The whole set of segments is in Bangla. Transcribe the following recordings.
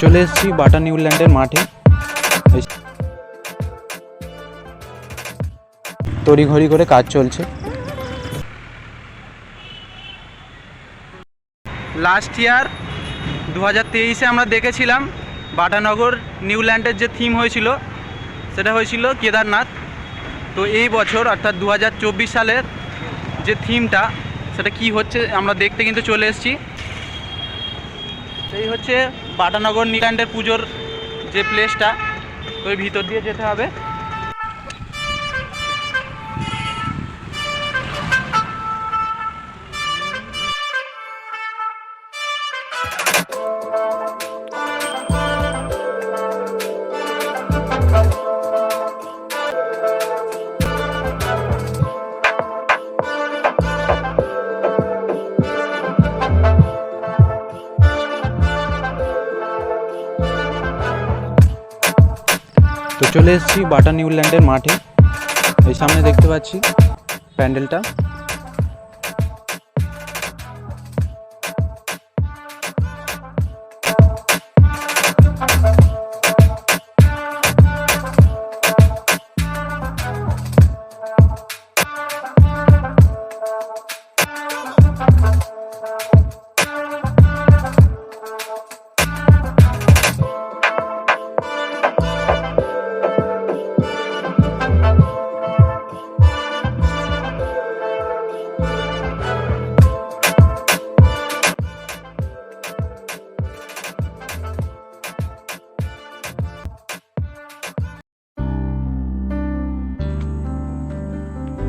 চলে এসেছি বাটা নিউল্যান্ডের মাঠে। তড়িঘড়ি করে কাজ চলছে। লাস্ট ইয়ার দু হাজার তেইশে আমরা দেখেছিলাম বাটানগর নিউল্যান্ডের যে থিম হয়েছিল, সেটা হয়েছিল কেদারনাথ। তো এই বছর, অর্থাৎ দু হাজার চব্বিশ সালের যে থিমটা সেটা কি হচ্ছে আমরা দেখতে কিন্তু চলে এসেছি। এই হচ্ছে বাটানগর নিউল্যান্ডের পুজোর যে প্লেসটা ওই ভিতর দিয়ে যেতে হবে। চলে এসেছি বাটা নিউল্যান্ডের মাঠে। এই সামনে দেখতে পাচ্ছি প্যান্ডেলটা।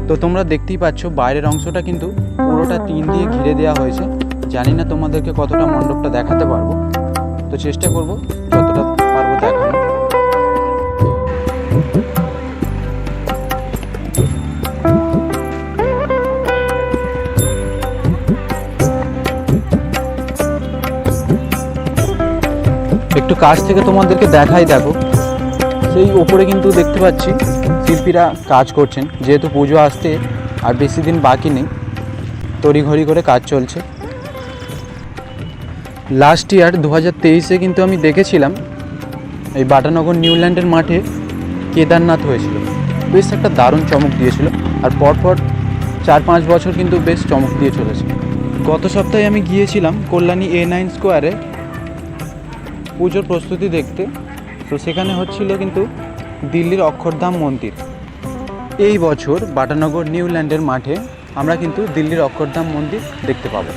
তো তোমরা দেখতেই পাচ্ছ, বাইরের অংশটা কিন্তু পুরোটা টিন দিয়ে ঘিরে দেওয়া হয়েছে। জানি না তোমাদেরকে কতটা মণ্ডপটা দেখাতে পারব। তো চেষ্টা করব যতটা পারব দেখানো একটু কাছ থেকে তোমাদেরকে দেখাই দেখো। সেই ওপরে কিন্তু দেখতে পাচ্ছি শিল্পীরা কাজ করছেন। যেহেতু পুজো আসতে আর বেশি দিন বাকি নেই, তড়িঘড়ি করে কাজ চলছে। লাস্ট ইয়ার দু হাজার তেইশে কিন্তু আমি দেখেছিলাম, এই বাটানগর নিউল্যান্ডের মাঠে কেদারনাথ হয়েছিল। বেশ একটা দারুণ চমক দিয়েছিল আর পরপর চার পাঁচ বছর কিন্তু বেশ চমক দিয়ে চলেছে। গত সপ্তাহে আমি গিয়েছিলাম কল্যাণী এ নাইন স্কোয়ারে পুজোর প্রস্তুতি দেখতে। তো সেখানে হচ্ছিল কিন্তু দিল্লির অক্ষরধাম মন্দির। এই বছর বাটানগর নিউল্যান্ডের মাঠে আমরা কিন্তু দিল্লির অক্ষরধাম মন্দির দেখতে পাবো।